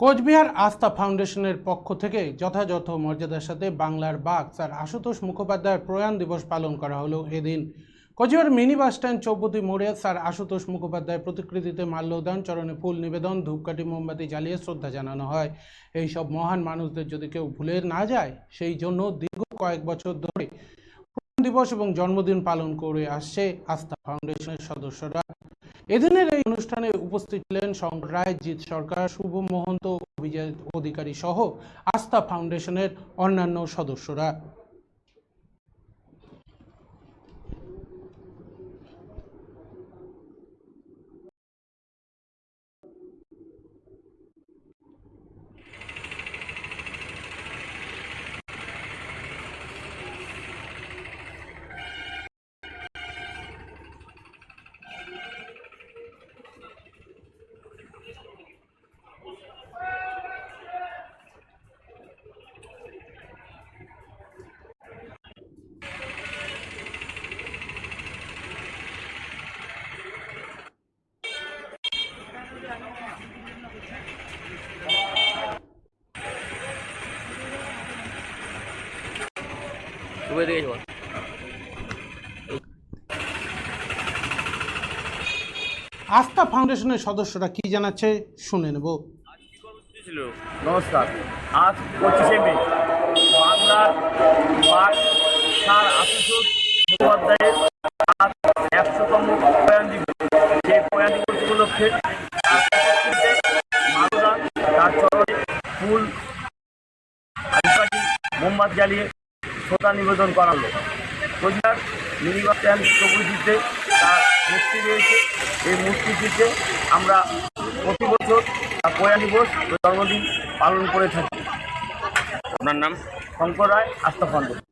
কোচবিহার আস্থা ফাউন্ডেশনের পক্ষ থেকে যথাযথ মর্যাদার সাথে বাংলার বাঘ স্যার আশুতোষ মুখোপাধ্যায়ের প্রয়াণ দিবস পালন করা হলো এদিন। Coochbehar mini bus stand Chaupati মোড়ে স্যার আশুতোষ মুখোপাধ্যায়ের প্রতিকৃতিতে মাল্যদান, চরণে ফুল নিবেদন, ধূপকাঠি, মোমবাতি জ্বালিয়ে শ্রদ্ধা জানানো হয়। এই সব মহান মানুষদের যদি কেউ ভুলে না যায়, সেই জন্য দীর্ঘ কয়েক বছর ধরে দিবস এবং জন্মদিন পালন করে আসছে আস্থা ফাউন্ডেশনের সদস্যরা। এদিনের এই অনুষ্ঠানে উপস্থিত ছিলেন শঙ্কর রায় জিৎ সরকার, শুভ মহন্ত অভিজিৎ অধিকারী সহ আস্থা ফাউন্ডেশনের অন্যান্য সদস্যরা। দিকে বল আস্থা ফাউন্ডেশনের সদস্যরা কি জানাচ্ছে শুনে নেব। ছিল? নমস্কার আজ পঁচিশে মে বাংলার স্যার আশুতোষ মুখোপাধ্যায়ের আজ একশোতম প্রয়াণ দিবস। সেই প্রয়াণ দিবস উপলক্ষে তার তার চরণে ফুল মোমবাতি জ্বালিয়ে শ্রদ্ধা নিবেদন করালো। কোচবিহার মিনিবাস স্ট্যান্ড প্রভৃতিতে তার মূর্তি রয়েছে। এই মূর্তিটিতে আমরা প্রতি বছর তার পয়া দিবস জন্মদিন পালন করে থাকি। আপনার নাম? শঙ্কর রায় আস্থা ফাউন্ডেশন